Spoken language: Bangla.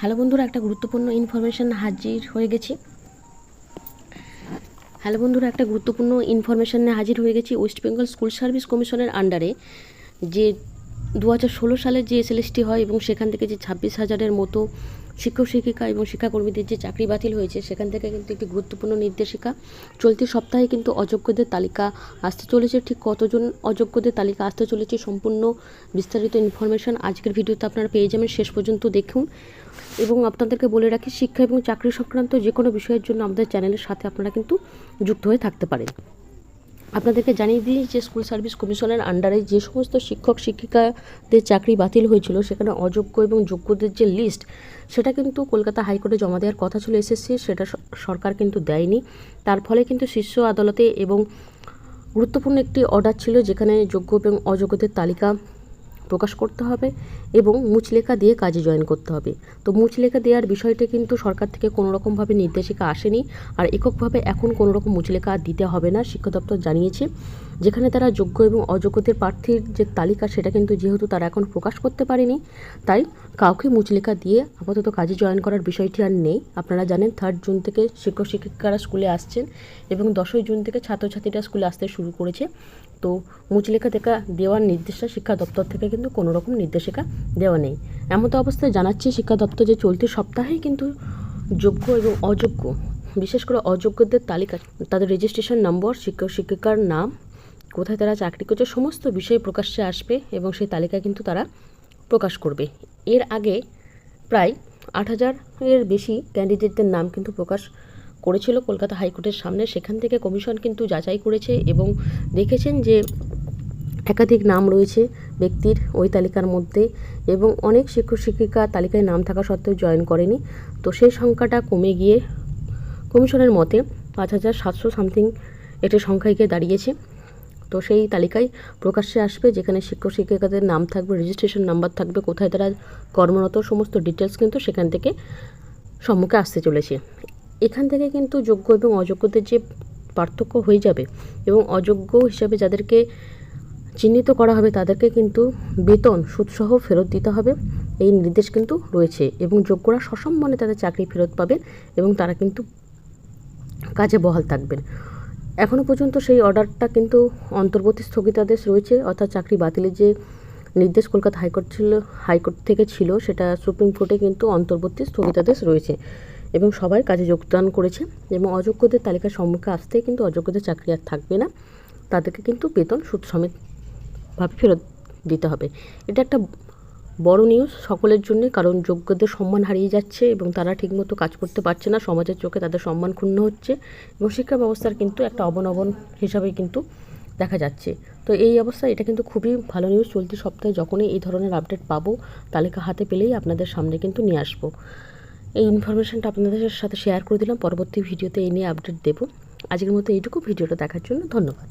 হ্যালো বন্ধুরা, একটা গুরুত্বপূর্ণ ইনফরমেশান হাজির হয়ে গেছি। হ্যালো বন্ধুরা, একটা গুরুত্বপূর্ণ ইনফরমেশান হাজির হয়ে গেছি ওয়েস্ট বেঙ্গল স্কুল সার্ভিস কমিশনের আন্ডারে যে দু হাজার ষোলো সালে যে এসএলএসটি হয় এবং সেখান থেকে যে ছাব্বিশ হাজারের মতো শিক্ষক, শিক্ষিকা এবং শিক্ষাকর্মীদের যে চাকরি বাতিল হয়েছে, সেখান থেকে কিন্তু একটি গুরুত্বপূর্ণ নির্দেশিকা। চলতি সপ্তাহে কিন্তু অযোগ্যদের তালিকা আসতে চলেছে। ঠিক কতজন অযোগ্যদের তালিকা আসতে চলেছে সম্পূর্ণ বিস্তারিত ইনফরমেশন আজকের ভিডিওতে আপনারা পেয়ে যাবেন। শেষ পর্যন্ত দেখুন। এবং আপনাদেরকে বলে রাখি, শিক্ষা এবং চাকরি সংক্রান্ত যে কোনো বিষয়ের জন্য আমাদের চ্যানেলের সাথে আপনারা কিন্তু যুক্ত হয়ে থাকতে পারেন। আপনাদেরকে জানিয়ে দিই যে স্কুল সার্ভিস কমিশনের আন্ডারে যে সমস্ত শিক্ষক, শিক্ষিকাদের চাকরি বাতিল হয়েছিল, সেখানে অযোগ্য এবং যোগ্যদের যে লিস্ট, সেটা কিন্তু কলকাতা হাইকোর্টে জমা দেওয়ার কথা ছিল এসএসসি সেটা সরকার কিন্তু দেয়নি। তার ফলে কিন্তু শীর্ষ আদালতে এবং গুরুত্বপূর্ণ একটি অর্ডার ছিল, যেখানে যোগ্য এবং অযোগ্যদের তালিকা প্রকাশ করতে হবে এবং মুচলেখা দিয়ে কাজে জয়েন করতে হবে। তো মুচলেখা দেওয়ার বিষয়টা কিন্তু সরকার থেকে কোনো রকমভাবে নির্দেশিকা আসেনি আর এককভাবে এখন কোনো রকম মুচলেখা দিতে হবে না, শিক্ষা দপ্তর জানিয়েছে। যেখানে তারা যোগ্য এবং অযোগ্যদের প্রার্থীর যে তালিকা সেটা কিন্তু যেহেতু তারা এখন প্রকাশ করতে পারেনি, তাই কাউকে মুচলেখা দিয়ে আপাতত কাজে জয়েন করার বিষয়টি আর নেই। আপনারা জানেন থার্ড জুন থেকে শিক্ষক শিক্ষিকারা স্কুলে আসছেন এবং দশই জুন থেকে ছাত্রছাত্রীরা স্কুলে আসতে শুরু করেছে। তো মুচলেখা দেখা দেওয়ার নির্দেশটা শিক্ষা দপ্তর থেকে কিন্তু কোনো রকম নির্দেশিকা দেওয়া নেই। এমতো অবস্থায় জানাচ্ছে, শিক্ষা দপ্তর যে চলতি সপ্তাহেই কিন্তু যোগ্য এবং অযোগ্য, বিশেষ করে অযোগ্যদের তালিকা, তাদের রেজিস্ট্রেশন নম্বর শিক্ষক শিক্ষিকার নাম, কোথায় তারা চাকরি করছে, সমস্ত বিষয় প্রকাশ্যে আসবে এবং সেই তালিকা কিন্তু তারা প্রকাশ করবে। এর আগে প্রায় আট হাজারের বেশি ক্যান্ডিডেটদের নাম কিন্তু প্রকাশ করেছিল কলকাতা হাইকোর্টের সামনে। সেখান থেকে কমিশন কিন্তু যাচাই করেছে এবং দেখেছেন যে একাধিক নাম রয়েছে ব্যক্তির ওই তালিকার মধ্যে এবং অনেক শিক্ষক শিক্ষিকা তালিকায় নাম থাকা সত্ত্বেও জয়েন করেনি। তো সেই সংখ্যাটা কমে গিয়ে কমিশনের মতে পাঁচ হাজার সাতশো সামথিং একটি সংখ্যায় গিয়ে দাঁড়িয়েছে। তো সেই তালিকায় প্রকাশ্যে আসবে, যেখানে শিক্ষক শিক্ষিকাদের নাম থাকবে রেজিস্ট্রেশন নাম্বার থাকবে, কোথায় তারা কর্মরত, সমস্ত ডিটেলস কিন্তু সেখান থেকে সম্মুখে আসতে চলেছে। এখান থেকে কিন্তু যোগ্য এবং অযোগ্যদের যে পার্থক্য হয়ে যাবে এবং অযোগ্য হিসাবে যাদেরকে চিহ্নিত করা হবে, তাদেরকে কিন্তু বেতন, সুদসহ ফেরত দিতে হবে, এই নির্দেশ কিন্তু রয়েছে এবং যোগ্যরা সসম্মানে তাদের চাকরি ফেরত পাবেন এবং তারা কিন্তু কাজে বহাল থাকবেন। এখনও পর্যন্ত সেই অর্ডারটা কিন্তু অন্তর্বর্তী স্থগিতাদেশ রয়েছে, অর্থাৎ চাকরি বাতিলের যে নির্দেশ কলকাতা হাইকোর্ট ছিল, হাইকোর্ট থেকে ছিল, সেটা সুপ্রিম কোর্টে কিন্তু অন্তর্বর্তী স্থগিতাদেশ রয়েছে এবং সবাই কাজে যোগদান করেছে এবং অযোগ্যদের তালিকার সম্মুখে আসতেই কিন্তু অযোগ্যদের চাকরি আর থাকবে না। তাদেরকে কিন্তু বেতন সুদ সমেত ভাবে ফেরত দিতে হবে। এটা একটা বড় নিউজ সকলের জন্য কারণ যোগ্যদের সম্মান হারিয়ে যাচ্ছে এবং তারা ঠিকমতো কাজ করতে পারছে না। সমাজের চোখে তাদের সম্মান ক্ষুণ্ণ হচ্ছে এবং শিক্ষা ব্যবস্থার কিন্তু একটা অবনবন হিসাবে কিন্তু দেখা যাচ্ছে। তো এই অবস্থায় এটা কিন্তু খুবই ভালো নিউজ চলতি সপ্তাহে যখনই এই ধরনের আপডেট পাবো, তালিকা হাতে পেলেই আপনাদের সামনে কিন্তু নিয়ে আসব। এই ইনফরমেশনটা আপনাদের সাথে শেয়ার করে দিলাম। পরবর্তী ভিডিওতে এই নিয়ে আপডেট দেবো। আজকের মতো এইটুকু। ভিডিওটা দেখার জন্য ধন্যবাদ।